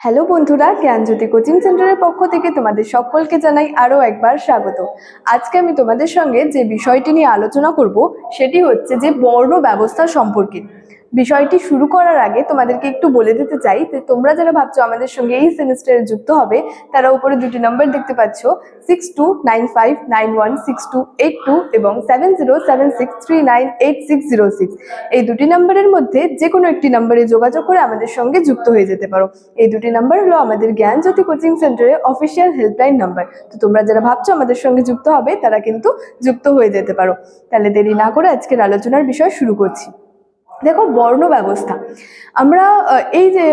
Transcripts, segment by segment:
Hello বন্ধুরা, জ্ঞানজ্যোতি coaching সেন্টারের পক্ষ থেকে তোমাদের সকলকে জানাই আরও একবার স্বাগত। আজকে আমি তোমাদের সঙ্গে যে বিষয়টি নিয়ে আলোচনা করব, সেটি হচ্ছে যে বর্ণ ব্যবস্থা সম্পর্কে। বিষয়টি শুরু করার আগে তোমাদেরকে একটু বলে দিতে চাই যে তোমরা যারা ভাবছ আমাদের সঙ্গে এই সেমিস্টারে যুক্ত হবে, তারা উপরে দুটি নম্বর দেখতে পাচ্ছ six two nine five nine one six two eight two এবং seven zero seven six three nine eight six zero six এই দুটি নম্বরের মধ্যে যে কোনো একটি নম্বরে যোগাযোগ করে আমাদের সঙ্গে যুক্ত হয়ে যেতে পারো। এই দুটি নাম্বার হলো আমাদের জ্ঞানজ্যোতি কোচিং সেন্টারের অফিসিয়াল হেল্পলাইন নাম্বার তো তোমরা যারা ভাবছ আমাদের সঙ্গে যুক্ত হবে, তারা কিন্তু যুক্ত হয়ে যেতে পারো। তাহলে দেরি না করে আজকের আলোচনার বিষয় শুরু করছি। দেখো বর্ণ ব্যবস্থা আমরা এই যে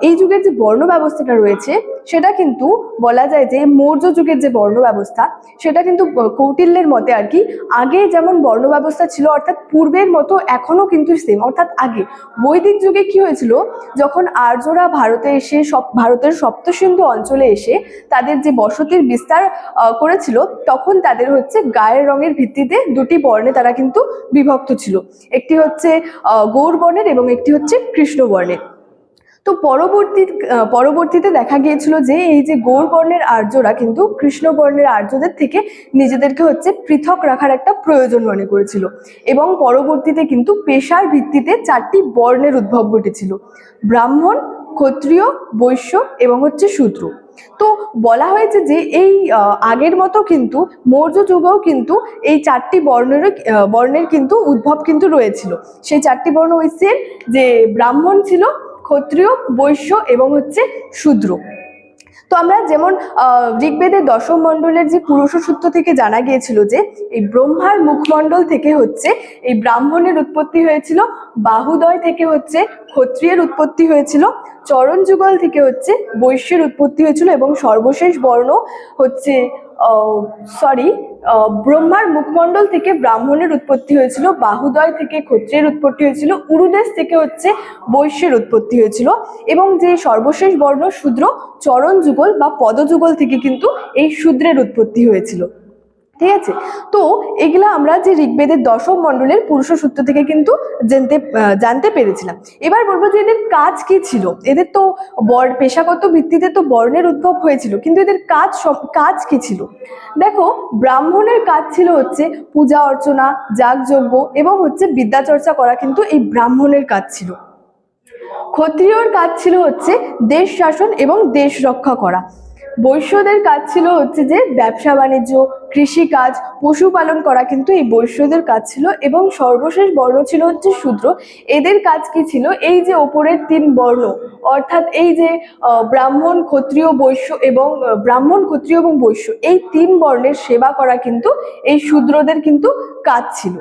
এই যুগের যে বর্ণ ব্যবস্থাটা রয়েছে সেটা কিন্তু বলা যায় যে মৌর্য যুগের যে বর্ণ ব্যবস্থা সেটা কিন্তু কৌটিল্যের মতে আর কি আগে যেমন বর্ণ ব্যবস্থা ছিল, অর্থাৎ পূর্বের মতো এখনও কিন্তু সেম অর্থাৎ আগে। বৈদিক যুগে কি হয়েছিল, যখন আর্যরা ভারতে এসে সব ভারতের সপ্তসিন্ধু অঞ্চলে এসে তাদের যে বসতির বিস্তার করেছিল, তখন তাদের হচ্ছে গায়ের রঙের ভিত্তিতে দুটি বর্ণে তারা কিন্তু বিভক্ত ছিল। একটি হচ্ছে গৌর বর্ণের এবং একটি হচ্ছে কৃষ্ণ বর্ণের তো পরবর্তী পরবর্তীতে দেখা গিয়েছিল যে এই যে গৌর বর্ণের আর্যরা কিন্তু কৃষ্ণ বর্ণের আর্যদের থেকে নিজেদেরকে হচ্ছে পৃথক রাখার একটা প্রয়োজন মনে করেছিল। এবং পরবর্তীতে কিন্তু পেশার ভিত্তিতে চারটি বর্ণের উদ্ভব ঘটেছিল। ব্রাহ্মণ, ক্ষত্রিয়, বৈশ্য এবং হচ্ছে শূদ্র। তো বলা হয়েছে যে এই আগের মতো কিন্তু মৌর্য যুগেও কিন্তু এই চারটি বর্ণের বর্ণের কিন্তু উদ্ভব কিন্তু রয়েছিল। সেই চারটি বর্ণ হচ্ছে যে ব্রাহ্মণ ছিল ক্ষত্রিয়, বৈশ্য এবং হচ্ছে শূদ্র। তো আমরা যেমন ঋগ্বেদের দশম মণ্ডলের যে পুরুষ সূত্র থেকে জানা গিয়েছিল যে, এই ব্রহ্মার মুখমণ্ডল থেকে হচ্ছে এই ব্রাহ্মণের উৎপত্তি হয়েছিল, বাহুদয় থেকে হচ্ছে ক্ষত্রিয়ের উৎপত্তি হয়েছিল চরণ যুগল থেকে হচ্ছে বৈশ্যের উৎপত্তি হয়েছিল এবং সর্বশেষ বর্ণ হচ্ছে সরি ব্রহ্মার মুখমণ্ডল থেকে ব্রাহ্মণের উৎপত্তি হয়েছিল, বাহুদয় থেকে ক্ষত্রিয়ের উৎপত্তি হয়েছিল, উরুদেশ থেকে হচ্ছে বৈশ্যের উৎপত্তি হয়েছিল এবং যে সর্বশেষ বর্ণ শূদ্র চরণ যুগল বা পদযুগল থেকে কিন্তু এই শূদ্রের উৎপত্তি হয়েছিল। ঠিক আছে? তো এগুলো আমরা যে ঋগ্বেদের দশম মণ্ডলের পুরুষ সূত্র থেকে কিন্তু জানতে জানতে পেরেছিলাম। এবার বলব যে এদের কাজ কি ছিল? এদের তো বর, পেশাগত ভিত্তিতে তো বর্ণের উদ্ভব হয়েছিল, কিন্তু এদের কাজ সব- কাজ কি ছিল? দেখো, ব্রাহ্মণের কাজ ছিল হচ্ছে পূজা অর্চনা, যাগযজ্ঞ এবং হচ্ছে বিদ্যা চর্চা করা কিন্তু এই ব্রাহ্মণের কাজ ছিল। ক্ষত্রিয়র কাজ ছিল হচ্ছে দেশ শাসন এবং দেশ রক্ষা করা। বৈশ্যদের কাজ ছিল হচ্ছে যে ব্যবসা বাণিজ্য, কৃষিকাজ, পশুপালন করা কিন্তু এই বৈশ্যদের কাজ ছিল এবং সর্বশেষ বর্ণ ছিল হচ্ছে শূদ্র। এদের কাজ কি ছিল? এই যে ওপরের তিন বর্ণ, অর্থাৎ এই যে ব্রাহ্মণ, ক্ষত্রিয়, বৈশ্য এবং ব্রাহ্মণ, ক্ষত্রিয় এবং বৈশ্য, এই তিন বর্ণের সেবা করা কিন্তু এই শূদ্রদের কিন্তু কাজ ছিল।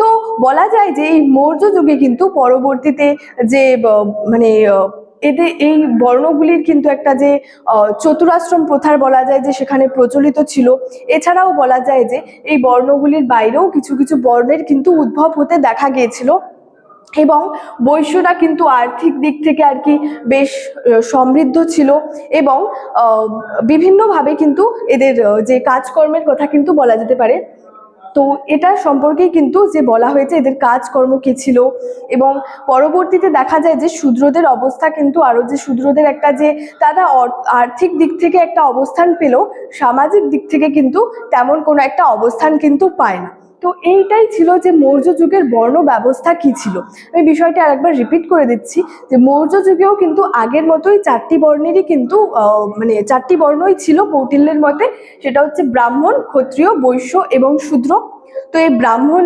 তো বলা যায় যে এই মৌর্য যুগে কিন্তু পরবর্তীতে যে মানে এদের এই বর্ণগুলির কিন্তু একটা যে চতুরাশ্রম প্রথার বলা যায় যে সেখানে প্রচলিত ছিল। এছাড়াও বলা যায় যে এই বর্ণগুলির বাইরেও কিছু কিছু বর্ণের কিন্তু উদ্ভব হতে দেখা গিয়েছিল। এবং বৈশ্যরা কিন্তু আর্থিক দিক থেকে আর কি বেশ সমৃদ্ধ ছিল এবং বিভিন্নভাবে কিন্তু এদের যে কাজকর্মের কথা কিন্তু বলা যেতে পারে। তো এটা সম্পর্কে কিন্তু যে বলা হয়েছে এদের কাজকর্ম কি ছিল এবং পরবর্তীতে দেখা যায় যে শূদ্রদের অবস্থা কিন্তু আরও যে শূদ্রদের একটা যে তারা আর্থিক দিক থেকে একটা অবস্থান পেলেও সামাজিক দিক থেকে কিন্তু তেমন কোনো একটা অবস্থান কিন্তু পায় না। তো এইটাই ছিল যে মৌর্য যুগের বর্ণ ব্যবস্থা কি ছিল? আমি বিষয়টা আরেকবার রিপিট করে দিচ্ছি যে মৌর্য যুগেও কিন্তু আগের মতোই চারটি বর্ণেরই কিন্তু মানে চারটি বর্ণই ছিল কৌটিল্যের মতে। সেটা হচ্ছে ব্রাহ্মণ, ক্ষত্রিয়, বৈশ্য এবং শূদ্র। তো এই ব্রাহ্মণ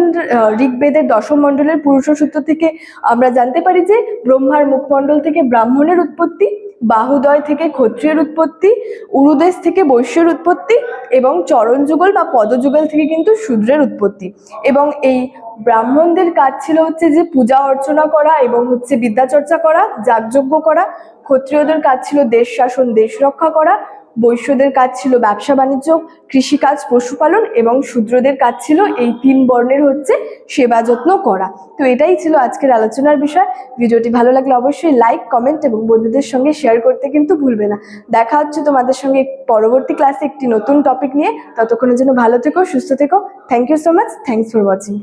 ঋগ্বেদের দশম মণ্ডলের পুরুষ সূত্র থেকে আমরা জানতে পারি যে ব্রহ্মার মুখমণ্ডল থেকে ব্রাহ্মণের উৎপত্তি। বাহুদয় থেকে ক্ষত্রিয়ের উৎপত্তি, উরুদেশ থেকে বৈশ্যের উৎপত্তি এবং চরণ যুগল বা পদযুগল থেকে কিন্তু শূদ্রের উৎপত্তি। এবং এই ব্রাহ্মণদের কাজ ছিল হচ্ছে যে পূজা অর্চনা করা এবং হচ্ছে বিদ্যাচর্চা করা, যাগযজ্ঞ করা। ক্ষত্রিয়দের কাজ ছিল দেশ শাসন, দেশ রক্ষা করা। বৈশ্যদের কাজ ছিল ব্যবসা বাণিজ্য, কৃষিকাজ, পশুপালন এবং শূদ্রদের কাজ ছিল এই তিন বর্ণের হচ্ছে সেবা যত্ন করা। তো এটাই ছিল আজকের আলোচনার বিষয়। ভিডিওটি ভালো লাগলে অবশ্যই লাইক কমেন্ট এবং বন্ধুদের সঙ্গে শেয়ার করতে কিন্তু ভুলবে না। দেখা হচ্ছে তোমাদের সঙ্গে পরবর্তী ক্লাসে একটি নতুন টপিক নিয়ে। ততক্ষণের জন্য ভালো থেকো, সুস্থ থেকো। Thank you so much thanks for watching